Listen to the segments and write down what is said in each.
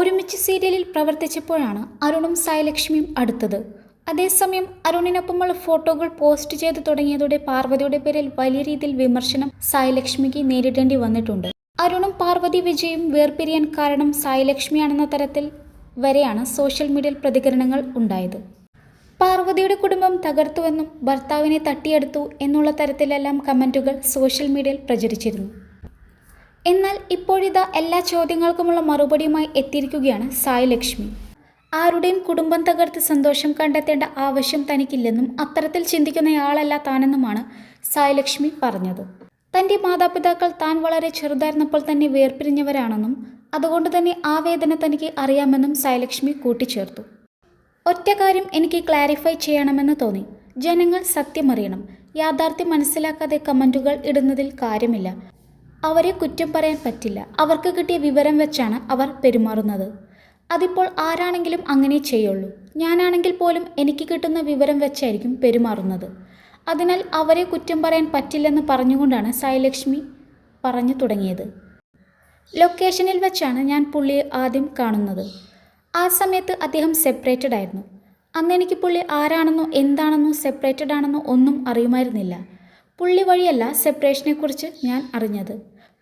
ഒരുമിച്ച് സീരിയലിൽ പ്രവർത്തിച്ചപ്പോഴാണ് അരുണും സായലക്ഷ്മിയും അടുത്തത്. അതേസമയം അരുണിനൊപ്പമുള്ള ഫോട്ടോകൾ പോസ്റ്റ് ചെയ്തു തുടങ്ങിയതോടെ പാർവതിയുടെ പേരിൽ വലിയ രീതിയിൽ വിമർശനം സായലക്ഷ്മിക്ക് നേരിടേണ്ടി വന്നിട്ടുണ്ട്. അരുണും പാർവതി വിജയും വേർപിരിയാൻ കാരണം സായലക്ഷ്മിയാണെന്ന തരത്തിൽ വരെയാണ് സോഷ്യൽ മീഡിയയിൽ പ്രതികരണങ്ങൾ ഉണ്ടായത്. പാർവതിയുടെ കുടുംബം തകർത്തുവെന്നും ഭർത്താവിനെ തട്ടിയെടുത്തു എന്നുള്ള തരത്തിലെല്ലാം കമന്റുകൾ സോഷ്യൽ മീഡിയയിൽ പ്രചരിച്ചിരുന്നു. എന്നാൽ ഇപ്പോഴിതാ എല്ലാ ചോദ്യങ്ങൾക്കുമുള്ള മറുപടിയുമായി എത്തിയിരിക്കുകയാണ് സായി ലക്ഷ്മി. ആരുടെയും കുടുംബം തകർത്ത് സന്തോഷം കണ്ടെത്തേണ്ട ആവശ്യം തനിക്കില്ലെന്നും അത്തരത്തിൽ ചിന്തിക്കുന്നയാളല്ല താനെന്നുമാണ് സായി ലക്ഷ്മി പറഞ്ഞത്. തന്റെ മാതാപിതാക്കൾ താൻ വളരെ ചെറുതായിരുന്നപ്പോൾ തന്നെ വേർപിരിഞ്ഞവരാണെന്നും അതുകൊണ്ട് തന്നെ ആ വേദന തനിക്ക് അറിയാമെന്നും സായലക്ഷ്മി കൂട്ടിച്ചേർത്തു. ഒറ്റ കാര്യം എനിക്ക് ക്ലാരിഫൈ ചെയ്യണമെന്ന് തോന്നി. ജനങ്ങൾ സത്യമറിയണം. യാഥാർത്ഥ്യം മനസ്സിലാക്കാതെ കമന്റുകൾ ഇടുന്നതിൽ കാര്യമില്ല. അവരെ കുറ്റം പറയാൻ പറ്റില്ല. അവർക്ക് കിട്ടിയ വിവരം വെച്ചാണ് അവർ പെരുമാറുന്നത്. അതിപ്പോൾ ആരാണെങ്കിലും അങ്ങനെ ചെയ്യുള്ളൂ. ഞാനാണെങ്കിൽ പോലും എനിക്ക് കിട്ടുന്ന വിവരം വെച്ചായിരിക്കും പെരുമാറുന്നത്. അതിനാൽ അവരെ കുറ്റം പറയാൻ പറ്റില്ലെന്ന് പറഞ്ഞുകൊണ്ടാണ് സായിലക്ഷ്മി പറഞ്ഞു തുടങ്ങിയത്. ലൊക്കേഷനിൽ വെച്ചാണ് ഞാൻ പുള്ളിയെ ആദ്യം കാണുന്നത്. ആ സമയത്ത് അദ്ദേഹം സെപ്പറേറ്റഡ് ആയിരുന്നു. അന്ന് എനിക്ക് പുള്ളി ആരാണെന്നോ എന്താണെന്നോ സെപ്പറേറ്റഡ് ആണെന്നോ ഒന്നും അറിയുമായിരുന്നില്ല. പുള്ളി വഴിയല്ല സെപ്പറേഷനെക്കുറിച്ച് ഞാൻ അറിഞ്ഞത്.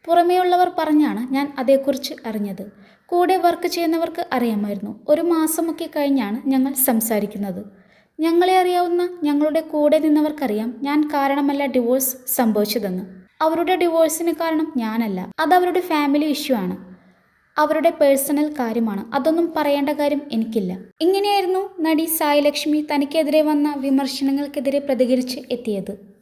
പുറമേയുള്ളവർ പറഞ്ഞാണ് ഞാൻ അതേക്കുറിച്ച് അറിഞ്ഞത്. കൂടെ വർക്ക് ചെയ്യുന്നവർക്ക് അറിയാമായിരുന്നു. ഒരു മാസമൊക്കെ കഴിഞ്ഞാണ് ഞങ്ങൾ സംസാരിക്കുന്നത്. ഞങ്ങളെ അറിയാവുന്ന ഞങ്ങളുടെ കൂടെ നിന്നവർക്കറിയാം ഞാൻ കാരണമല്ല ഡിവോഴ്സ് സംഭവിച്ചതെന്ന്. അവരുടെ ഡിവോഴ്സിന് കാരണം ഞാനല്ല. അത് അവരുടെ ഫാമിലി ഇഷ്യൂ ആണ്. അവരുടെ പേഴ്സണൽ കാര്യമാണ്. അതൊന്നും പറയേണ്ട കാര്യം എനിക്കില്ല. ഇങ്ങനെയായിരുന്നു നടി സായി ലക്ഷ്മി തനിക്കെതിരെ വന്ന വിമർശനങ്ങൾക്കെതിരെ പ്രതികരിച്ച് എത്തിയത്.